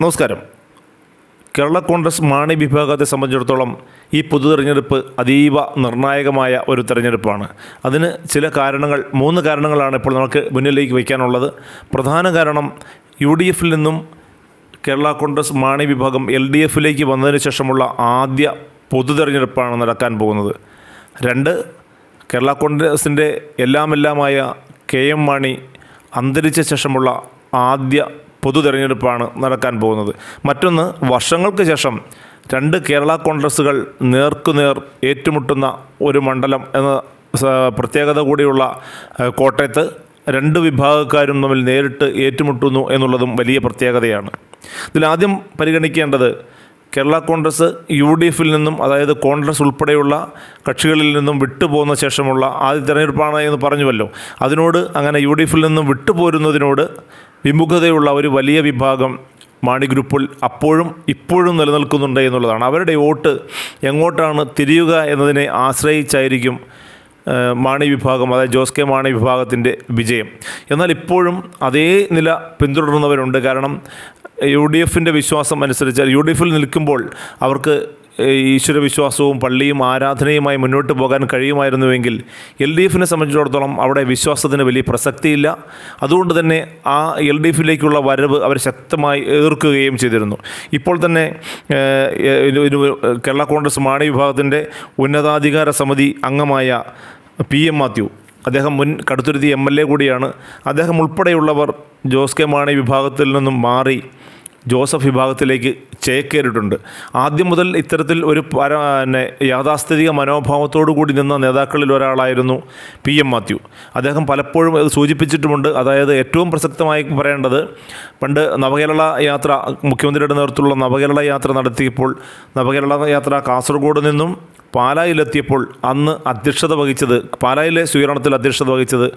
നമസ്കാരം. കേരള കോൺഗ്രസ് മാണി വിഭാഗത്തെ സംബന്ധിച്ചിടത്തോളം ഈ പൊതു തെരഞ്ഞെടുപ്പ് അതീവ നിർണായകമായ ഒരു തെരഞ്ഞെടുപ്പാണ്. അതിന് ചില കാരണങ്ങൾ മൂന്ന് കാരണങ്ങളാണ് ഇപ്പോൾ നമുക്ക് മുന്നിലേക്ക് വയ്ക്കാനുള്ളത്. പ്രധാന കാരണം യു ഡി എഫിൽ നിന്നും കേരള കോൺഗ്രസ് മാണി വിഭാഗം എൽ ഡി എഫിലേക്ക് വന്നതിന് ശേഷമുള്ള ആദ്യ പൊതു തെരഞ്ഞെടുപ്പാണ് നടക്കാൻ പോകുന്നത്. രണ്ട് കേരള കോൺഗ്രസിന്റെ എല്ലാമെല്ലാമായ കെ എം മാണി അന്തരിച്ച ശേഷമുള്ള ആദ്യ പൊതു തെരഞ്ഞെടുപ്പാണ് നടക്കാൻ പോകുന്നത്. മറ്റൊന്ന് വർഷങ്ങൾക്ക് ശേഷം രണ്ട് കേരള കോൺഗ്രസ്സുകൾ നേർക്കുനേർ ഏറ്റുമുട്ടുന്ന ഒരു മണ്ഡലം എന്ന പ്രത്യേകത കൂടിയുള്ള കോട്ടയത്ത് രണ്ട് വിഭാഗക്കാരും തമ്മിൽ നേരിട്ട് ഏറ്റുമുട്ടുന്നു എന്നുള്ളതും വലിയ പ്രത്യേകതയാണ്. ഇതിലാദ്യം പരിഗണിക്കേണ്ടത് കേരള കോൺഗ്രസ് യു ഡി എഫിൽ നിന്നും അതായത് കോൺഗ്രസ് ഉൾപ്പെടെയുള്ള കക്ഷികളിൽ നിന്നും വിട്ടുപോകുന്ന ശേഷമുള്ള ആദ്യ തെരഞ്ഞെടുപ്പാണ് എന്ന് പറഞ്ഞുവല്ലോ. അതിനോട് അങ്ങനെ യു ഡി എഫിൽ നിന്നും വിട്ടുപോരുന്നതിനോട് വിമുഖതയുള്ള ഒരു വലിയ വിഭാഗം മാണി ഗ്രൂപ്പിൽ അപ്പോഴും ഇപ്പോഴും നിലനിൽക്കുന്നുണ്ട് എന്നുള്ളതാണ്. അവരുടെ വോട്ട് എങ്ങോട്ടാണ് തിരിയുക എന്നതിനെ ആശ്രയിച്ചായിരിക്കും മാണി വിഭാഗം അതായത് ജോസ് കെ മാണി വിഭാഗത്തിന്റെ വിജയം. എന്നാൽ ഇപ്പോഴും അതേ നില പിന്തുടരുന്നവരുണ്ട്. കാരണം യു ഡി എഫിന്റെ വിശ്വാസം അനുസരിച്ച് യു ഡി എഫിൽ നിൽക്കുമ്പോൾ അവർക്ക് ഏഹ് ഈശ്വര വിശ്വാസവും പള്ളിയും ആരാധനയുമായി മുന്നോട്ട് പോകാൻ കഴിയുമായിരുന്നുവെങ്കിൽ എൽ ഡി എഫിനെ സംബന്ധിച്ചിടത്തോളം അവിടെ വിശ്വാസത്തിന് വലിയ പ്രസക്തിയില്ല. അതുകൊണ്ട് തന്നെ ആ എൽ ഡി എഫിലേക്കുള്ള വരവ് അവർ ശക്തമായി എതിർക്കുകയും ചെയ്തിരുന്നു. ഇപ്പോൾ തന്നെ കേരള കോൺഗ്രസ് മാണി വിഭാഗത്തിന്റെ ഉന്നതാധികാര സമിതി അംഗമായ പി എം മാത്യു അദ്ദേഹം മുൻ കടുത്തുരുത്തി എം എൽ എ കൂടിയാണ്. അദ്ദേഹം ഉൾപ്പെടെയുള്ളവർ ജോസ് കെ മാണി വിഭാഗത്തിൽ നിന്നും മാറി ജോസഫ് വിഭാഗത്തിലേക്ക് ചേക്കേറിയിട്ടുണ്ട്. ആദ്യം മുതൽ ഇത്തരത്തിൽ ഒരു പര പിന്നെ യാഥാസ്ഥിതിക മനോഭാവത്തോടു കൂടി നിന്ന നേതാക്കളിൽ ഒരാളായിരുന്നു പി എം മാത്യു. അദ്ദേഹം പലപ്പോഴും അത് സൂചിപ്പിച്ചിട്ടുമുണ്ട്. അതായത് ഏറ്റവും പ്രസക്തമായി പറയേണ്ടത് പണ്ട് നവകേരള യാത്ര മുഖ്യമന്ത്രിയുടെ നേതൃത്വത്തിലുള്ള നവകേരള യാത്ര നടത്തിയപ്പോൾ നവകേരള യാത്ര കാസർഗോഡ് നിന്നും പാലായിലെത്തിയപ്പോൾ അന്ന് അധ്യക്ഷത വഹിച്ചത് പാലായിലെ സ്വീകരണത്തിൽ അധ്യക്ഷത വഹിച്ചത്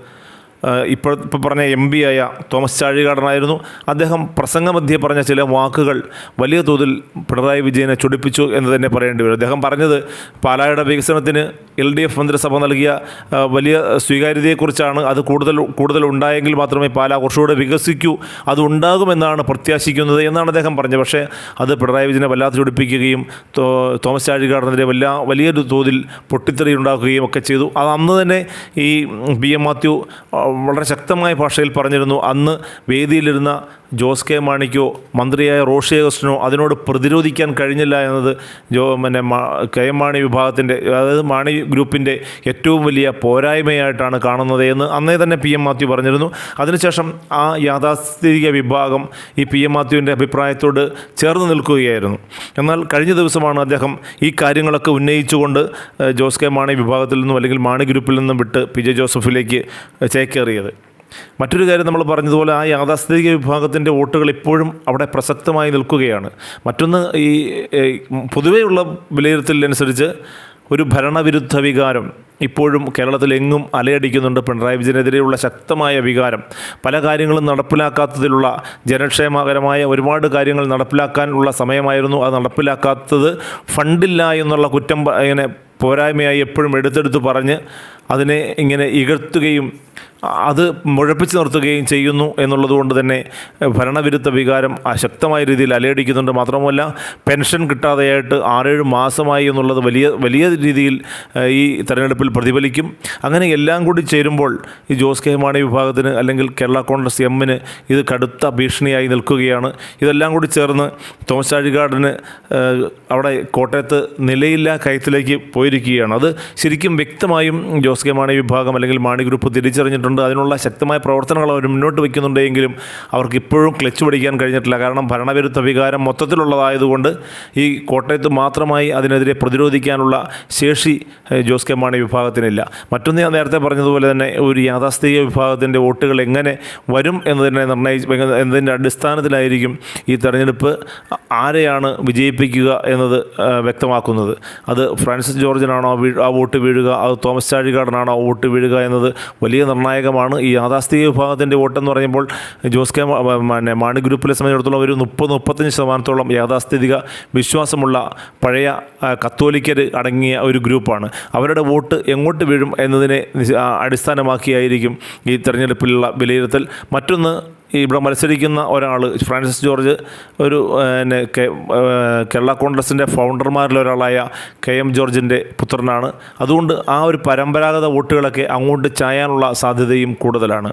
ഇപ്പോൾ ഇപ്പോൾ പറഞ്ഞ എം ബി ആയ തോമസ് ചാഴികാടനായിരുന്നു. അദ്ദേഹം പ്രസംഗമധ്യേ പറഞ്ഞ ചില വാക്കുകൾ വലിയ തോതിൽ പിണറായി വിജയനെ ചൊടിപ്പിച്ചു എന്ന് തന്നെ പറയേണ്ടി വരും. അദ്ദേഹം പറഞ്ഞത് പാലായുടെ വികസനത്തിന് എൽ ഡി എഫ് മന്ത്രിസഭ നൽകിയ വലിയ സ്വീകാര്യതയെക്കുറിച്ചാണ്. അത് കൂടുതൽ കൂടുതൽ ഉണ്ടായെങ്കിൽ മാത്രമേ പാല കുറച്ചുകൂടെ വികസിക്കൂ. അത് ഉണ്ടാകുമെന്നാണ് പ്രത്യാശിക്കുന്നത് എന്നാണ് അദ്ദേഹം പറഞ്ഞത്. പക്ഷേ അത് പിണറായി വിജയനെ വല്ലാതെ ചൊടിപ്പിക്കുകയും തോമസ് ചാഴികാടനെതിരെ വല്ല വലിയൊരു തോതിൽ പൊട്ടിത്തെറി ഉണ്ടാക്കുകയും ഒക്കെ ചെയ്തു. അത് അന്ന് തന്നെ ഈ ബി എം മാത്യു വളരെ ശക്തമായ ഭാഷയിൽ പറഞ്ഞിരുന്നു. അന്ന് വേദിയിലിരുന്ന ജോസ് കെ മാണിക്കോ മന്ത്രിയായ റോഷി അഗസ്റ്റിനോ അതിനോട് പ്രതിരോധിക്കാൻ കഴിഞ്ഞില്ല എന്നത് ജോ പിന്നെ കെ മാണി വിഭാഗത്തിന്റെ അതായത് മാണി ഗ്രൂപ്പിന്റെ ഏറ്റവും വലിയ പോരായ്മയായിട്ടാണ് കാണുന്നത് എന്ന് അന്നേ തന്നെ പി എം മാത്യു പറഞ്ഞിരുന്നു. അതിനുശേഷം ആ യാഥാസ്ഥിതിക വിഭാഗം ഈ പി എം മാത്യുവിന്റെ അഭിപ്രായത്തോട് ചേർന്ന് നിൽക്കുകയായിരുന്നു. എന്നാൽ കഴിഞ്ഞ ദിവസമാണ് അദ്ദേഹം ഈ കാര്യങ്ങളൊക്കെ ഉന്നയിച്ചുകൊണ്ട് ജോസ് കെ മാണി വിഭാഗത്തിൽ നിന്നും അല്ലെങ്കിൽ മാണി ഗ്രൂപ്പിൽ നിന്നും വിട്ട് പി ജെ ജോസഫിലേക്ക് ചേക്കേറിയത് മറ്റൊരു കാര്യം നമ്മൾ പറഞ്ഞതുപോലെ ആ യാഥാസ്ഥിതിക വിഭാഗത്തിന്റെ വോട്ടുകൾ ഇപ്പോഴും അവിടെ പ്രസക്തമായി നിൽക്കുകയാണ്. മറ്റൊന്ന് ഈ പൊതുവെയുള്ള വിലയിരുത്തലിനനുസരിച്ച് ഒരു ഭരണവിരുദ്ധ വികാരം ഇപ്പോഴും കേരളത്തിലെങ്ങും അലയടിക്കുന്നുണ്ട് പിണറായി വിജയനെതിരെയുള്ള ശക്തമായ വികാരം. പല കാര്യങ്ങളും നടപ്പിലാക്കാത്തതിലുള്ള ജനക്ഷേമകരമായ ഒരുപാട് കാര്യങ്ങൾ നടപ്പിലാക്കാനുള്ള സമയമായിരുന്നു. അത് നടപ്പിലാക്കാത്തത് ഫണ്ടില്ല എന്നുള്ള കുറ്റം ഇങ്ങനെ പോരായ്മയായി എപ്പോഴും എടുത്തെടുത്ത് പറഞ്ഞ് അതിനെ ഇങ്ങനെ ഇകഴ്ത്തുകയും അത് മുഴപ്പിച്ച് നിർത്തുകയും ചെയ്യുന്നു എന്നുള്ളത് കൊണ്ട് തന്നെ ഭരണവിരുദ്ധ വികാരം അശക്തമായ രീതിയിൽ അലയടിക്കുന്നുണ്ട്. മാത്രമല്ല പെൻഷൻ കിട്ടാതെയായിട്ട് ആറേഴ് മാസമായി എന്നുള്ളത് വലിയ വലിയ രീതിയിൽ ഈ തെരഞ്ഞെടുപ്പിൽ പ്രതിഫലിക്കും. അങ്ങനെ എല്ലാം കൂടി ചേരുമ്പോൾ ഈ ജോസ് കെ മാണി വിഭാഗത്തിന് അല്ലെങ്കിൽ കേരള കോൺഗ്രസ് എമ്മിന് ഇത് കടുത്ത ഭീഷണിയായി നിൽക്കുകയാണ്. ഇതെല്ലാം കൂടി ചേർന്ന് തോമസ് ചാഴികാടിന് അവിടെ കോട്ടയത്ത് നിലയില്ലാ കയത്തിലേക്ക് പോയിരിക്കുകയാണ്. അത് ശരിക്കും വ്യക്തമായും ജോസ് കെ മാണി വിഭാഗം അല്ലെങ്കിൽ മാണി ഗ്രൂപ്പ് തിരിച്ചറിഞ്ഞിട്ടുണ്ട്. അതിനുള്ള ശക്തമായ പ്രവർത്തനങ്ങൾ അവർ മുന്നോട്ട് വയ്ക്കുന്നുണ്ടെങ്കിലും അവർക്ക് ഇപ്പോഴും ക്ലച്ച് പിടിക്കാൻ കഴിഞ്ഞിട്ടില്ല. കാരണം ഭരണവിരുദ്ധ വികാരം മൊത്തത്തിലുള്ളതായതുകൊണ്ട് ഈ കോട്ടയത്ത് മാത്രമായി അതിനെതിരെ പ്രതിരോധിക്കാനുള്ള ശേഷി ജോസ് കെ മാണി വിഭാഗത്തിനില്ല. മറ്റൊന്ന് ഞാൻ നേരത്തെ പറഞ്ഞതുപോലെ തന്നെ ഒരു യാഥാസ്ഥിതിക വിഭാഗത്തിന്റെ വോട്ടുകൾ എങ്ങനെ വരും എന്നതിനെ നിർണയിച്ച് എന്നതിന്റെ അടിസ്ഥാനത്തിലായിരിക്കും ഈ തെരഞ്ഞെടുപ്പ് ആരെയാണ് വിജയിപ്പിക്കുക എന്നത് വ്യക്തമാക്കുന്നത്. അത് ഫ്രാൻസിസ് ജോർജിനാണോ ആ വോട്ട് വീഴുക അത് തോമസ് ചാഴികാടനാണോ ആ വോട്ട് വീഴുക എന്നത് വലിയ നിർണായകമാണ്. ഈ യാഥാസ്ഥിക വിഭാഗത്തിന്റെ വോട്ടെന്ന് പറയുമ്പോൾ ജോസ് കെ പിന്നെ മാണി ഗ്രൂപ്പിലെ സംബന്ധിച്ചിടത്തോളം ഒരു മുപ്പത് മുപ്പത്തഞ്ച് ശതമാനത്തോളം യാഥാസ്ഥിതിക വിശ്വാസമുള്ള പഴയ കത്തോലിക്കർ അടങ്ങിയ ഒരു ഗ്രൂപ്പാണ്. അവരുടെ വോട്ട് എങ്ങോട്ട് വീഴും എന്നതിനെ അടിസ്ഥാനമാക്കിയായിരിക്കും ഈ തെരഞ്ഞെടുപ്പിലുള്ള വിലയിരുത്തൽ. മറ്റൊന്ന് ഇവിടെ മത്സരിക്കുന്ന ഒരാൾ ഫ്രാൻസിസ് ജോർജ് ഒരു പിന്നെ കേരള കോൺഗ്രസിന്റെ ഫൗണ്ടർമാരിൽ ഒരാളായ കെ എം ജോർജിന്റെ പുത്രനാണ്. അതുകൊണ്ട് ആ ഒരു പരമ്പരാഗത വോട്ടുകളൊക്കെ അങ്ങോട്ട് ചായാനുള്ള സാധ്യതയും കൂടുതലാണ്.